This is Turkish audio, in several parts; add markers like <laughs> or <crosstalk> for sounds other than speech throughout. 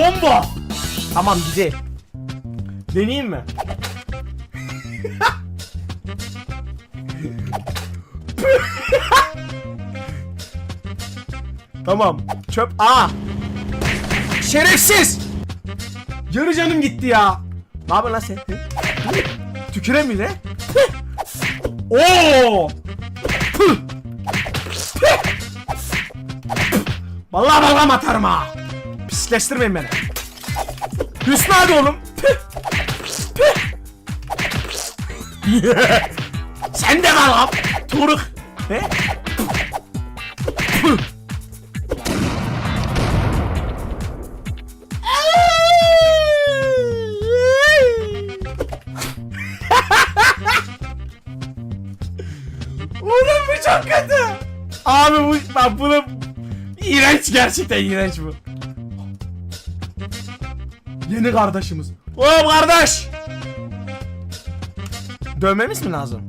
Combo. Tamam güzel. Deneyeyim mi? tamam. Çöp. Aa. Şerefsiz. Yarı canım gitti ya. Ne yapıyorsun lan sen? Hı? Tüküremiyor ne? Oo! Vallahi balgam atarım ha. Pisleştirmeyin beni. Hüsnü hadi oğlum. <laughs> Sen de balgam. Turuk. He? Püh! <laughs> Çok kötü. Abi bu bak bunu iğrenç gerçekten iğrenç bu. Yeni kardeşimiz. Oğlum kardeş. Dövmemiz mi lazım?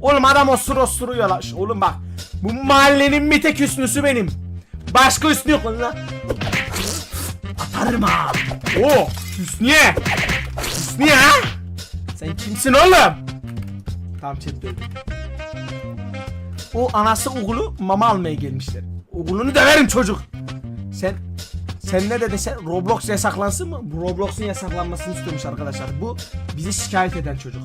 Oğlum adam osur osuruyor lan. Oğlum bak. Bu mahallenin bir tek üstünüsü benim. Başka üstü yok lan. Atarım ha. Oo, Hüsniye. Hüsniye ha? Sen kimsin oğlum? Tamam chat dövdüm. O anası oğlu mama almaya gelmişler. Oğlunu döverim çocuk. Sen ne dedin sen? Roblox yasaklansın mı? Bu Roblox'un yasaklanmasını istiyormuş arkadaşlar. Bu bizi şikayet eden çocuk.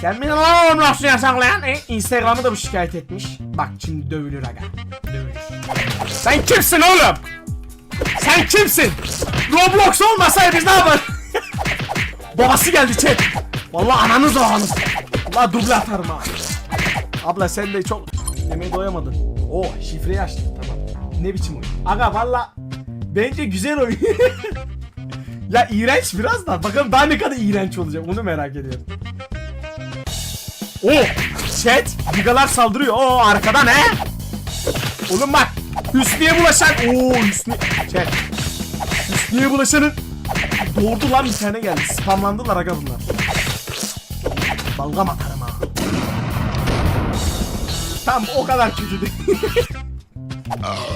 Sen mi lan Roblox'u yasaklayan? E, Instagram'ı da bu şikayet etmiş. Bak şimdi dövülür aga. Dövülür. Sen kimsin oğlum? Sen kimsin? Roblox olmasaydı biz ne yapar? <laughs> Babası geldi chat. Vallahi ananız babanız. Vallahi duble atarım ha. Abla sen de çok yemeğe doyamadın. Oh şifreyi açtın. Ne biçim oyun? Aga valla bence güzel oyun. <laughs> ya iğrenç biraz da bakalım daha ne kadar iğrenç olacak onu merak ediyorum. Oh chat gigalar saldırıyor. Oo arkadan he. Oğlum bak Hüsnü'ye bulaşan. Oo Hüsnü. Chat. Hüsnü'ye bulaşanın doğurdu lan bir tane geldi. Spamlandılar aga bunlar. Balgam atarım ha. Tam o kadar kötü değil. <laughs>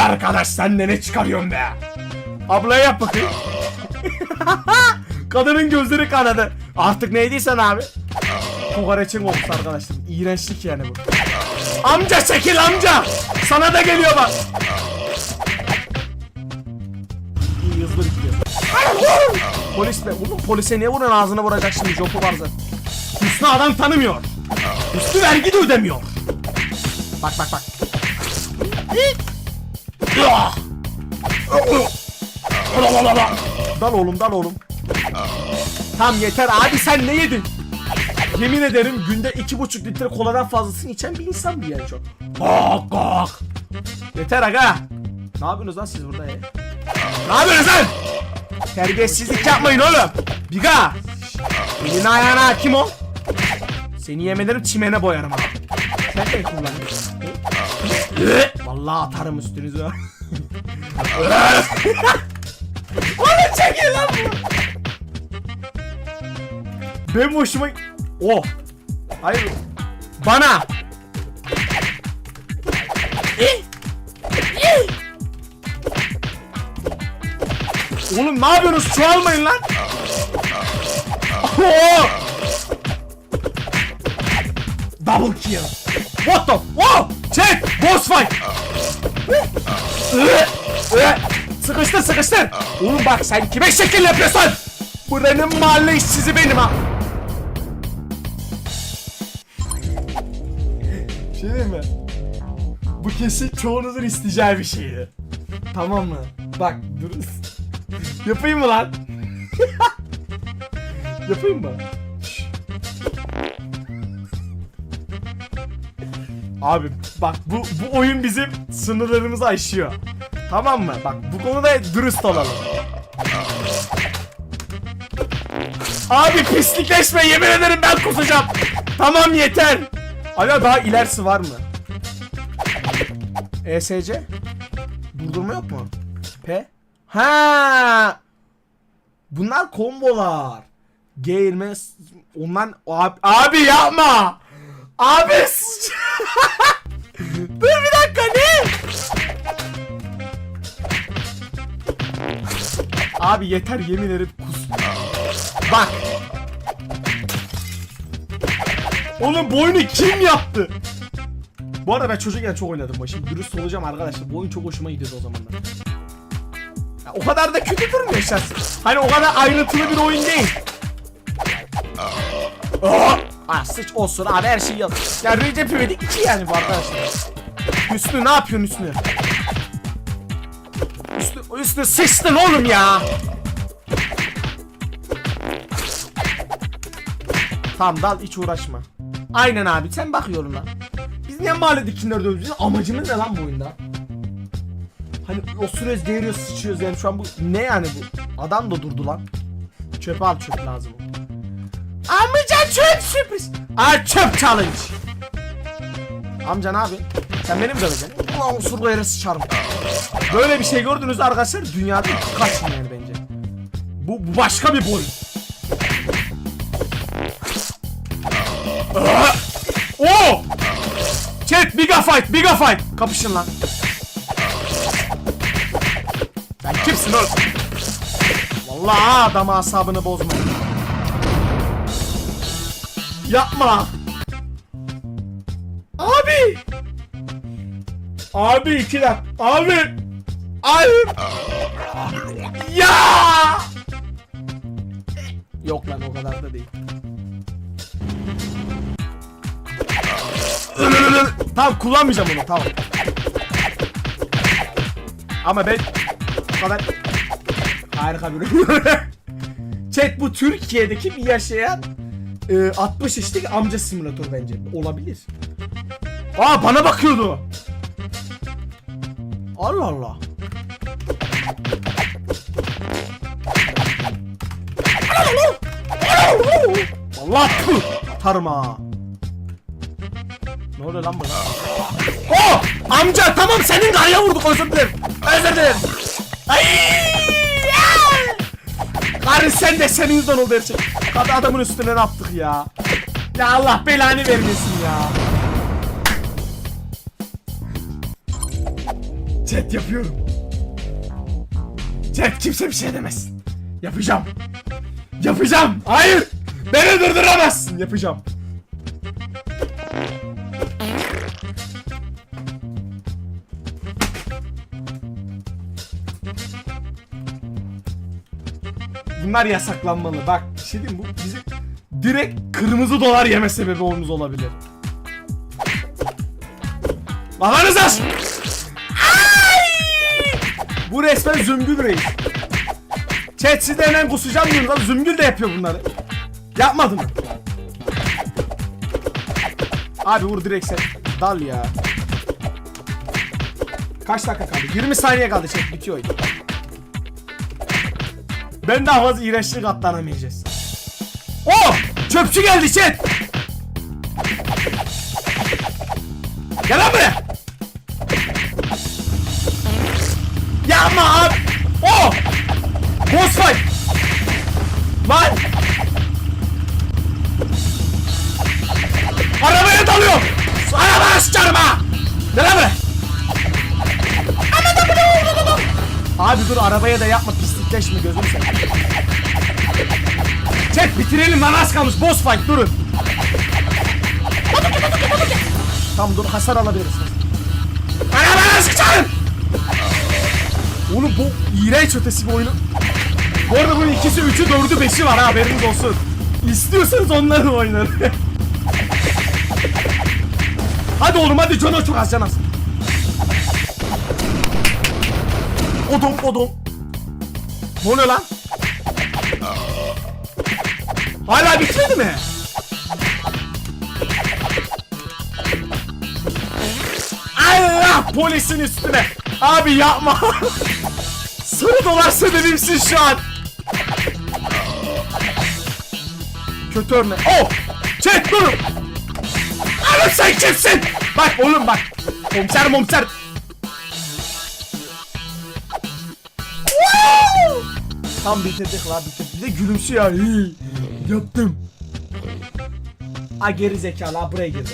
Arkadaş sen de ne çıkarıyorsun be? Ablaya yap bakayım. <laughs> Kadının gözleri kanadı. Artık neydiysen abi. Kokoreçin kokusu arkadaşlar. İğrençlik yani bu. Amca çekil amca. Sana da geliyor bak. İyi hızlı gidiyor. Polis be. Oğlum polise niye vuruyorsun ağzına vuracak şimdi jopu var zaten. Hüsnü adam tanımıyor. Hüsnü vergi de ödemiyor. Bak bak bak. Dal oğlum dal oğlum. Tam yeter abi sen ne yedin? Yemin ederim günde iki buçuk litre koladan fazlasını içen bir insan bu yani çok. Kok kok. Yeter aga. Ne yapıyorsunuz lan siz burada ya? Ne yapıyorsunuz lan? Terbiyesizlik yapmayın oğlum. Biga. Elini ayağına hakim ol. Seni yemelerim çimene boyarım ha. Sen de kullanıyorsun. Vallahi atarım üstünüze. <laughs> Oğlum çekil lan bu. Benim hoşuma... Oh. Hayır. Bana. Oğlum ne yapıyorsunuz? Çoğalmayın lan. Oh. Double kill. What the? Wow! Chat! Boss fight! Iı, ıı. Sıkıştır sıkıştır! Oğlum bak sen kime şekil yapıyorsun? Buranın mahalle işsizi benim ha! Şey diyeyim mi? Bu kesin çoğunuzun isteyeceği bir şeydi. Tamam mı? Bak dur. <laughs> Yapayım mı lan? <laughs> Yapayım mı? Abi bak bu bu oyun bizim sınırlarımızı aşıyor. Tamam mı? Bak bu konuda dürüst olalım. Abi pislikleşme yemin ederim ben kusacağım. Tamam yeter. Hala daha ilerisi var mı? ESC? Durdurma yok mu? P? Ha! Bunlar kombolar. Geğirme ondan abi, abi yapma. Abi Dur bir dakika ne? Abi yeter yemin ederim kus. Bak. Onun boynu kim yaptı? Bu arada ben çocukken çok oynadım bu Şimdi dürüst olacağım arkadaşlar. Bu oyun çok hoşuma gidiyordu o zamanlar. Ya, o kadar da kötü durmuyor şahsen. Hani o kadar ayrıntılı bir oyun değil. Aa! Ah sıç olsun abi her şeyi yap. Ya Recep İvedik 2 yani bu arkadaşlar. Hüsnü ne yapıyorsun Hüsnü? Hüsnü, Hüsnü sıçtın oğlum ya. Tamam dal hiç uğraşma. Aynen abi sen bak yoluna. Biz niye mahalledekileri dövüyoruz? Bizim amacımız ne lan bu oyunda? Hani o sürez değiriyoruz sıçıyoruz yani şu an bu ne yani bu? Adam da durdu lan. Çöpe al çöp lazım. Amca çöp sürpriz. Aa çöp challenge. Amca ne abi? Sen benim döveceksin. Ulan usurlu yere sıçarım. Böyle bir şey gördünüz arkadaşlar dünyada kaçın yani bence. Bu, bu başka bir boyut. Oo! Chat biga fight biga fight. Kapışın lan. Sen kimsin oğlum? Vallahi adam asabını bozma. Yapma. Abi. Abi iki dakika. Abi. Hayır. Ya. Yok lan o kadar da değil. tamam kullanmayacağım onu tamam. Ama ben bu kadar harika bir. <laughs> Chat bu Türkiye'deki bir yaşayan e, 60 yaşındaki amca simülatör bence. Olabilir. Aa bana bakıyordu. Allah Allah. Allah tüh. Atarım ha. Ne oluyor lan bana? Oh! Amca tamam senin karıya vurduk özür dilerim. Özür dilerim. Ay! Karı sen de senin yüzünden oldu her şey. Hadi adamın üstüne ne yaptık ya? Ya Allah belanı vermesin ya. Chat yapıyorum. Chat kimse bir şey demez. Yapacağım. Yapacağım. Hayır. Beni durduramazsın. Yapacağım. Bunlar yasaklanmalı. Bak şey diyeyim bu bizim direkt kırmızı dolar yeme sebebi olmamız olabilir. Babanız aç. Ay! Bu resmen zümbül reis. Chat siz de hemen kusacağım diyorsunuz. Lan Zümbül de yapıyor bunları. Yapmadı mı? Abi vur direkt sen. Dal ya. Kaç dakika kaldı? 20 saniye kaldı chat bitiyor oyun. Ben daha fazla iğrençlik atlanamayacağız. Çöpçü geldi chat! Gel lan buraya! Yapma abi! Oh! Boss fight! Lan! Arabaya dalıyorum! Arabaya sıçarım ha! Gel lan buraya! Abi dur arabaya da yapma pislikleşme gözüm sen. Çek bitirelim lan az kalmış boss fight durun. Tamam dur hasar alabilirsiniz. Arabaya sıçarım! Oğlum bu iğrenç ötesi bir oyunu. Bu arada bunun ikisi, üçü, dördü, beşi var ha, haberiniz olsun. İstiyorsanız onları oynarım. <laughs> hadi oğlum hadi Jono çok az can az. Odum odum. Ne lan? Hala bitmedi mi? Allah polisin üstüne. Abi yapma. <laughs> Sarı dolar sebebimsin şu an. Kötü örnek. Oh! Chat durun. Oğlum sen kimsin? Bak oğlum bak. Komiser momser. Tam bitirdik la bitirdik. Bir de gülümsüyor. Yaptım. Ha geri zekalı ha buraya girdi.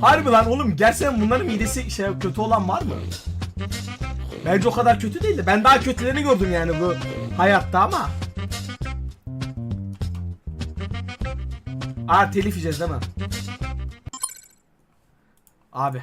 Harbi lan oğlum gerçekten bunların midesi şey kötü olan var mı? Bence o kadar kötü değildi. Ben daha kötülerini gördüm yani bu hayatta ama. Aa telif yiyeceğiz değil mi? Abi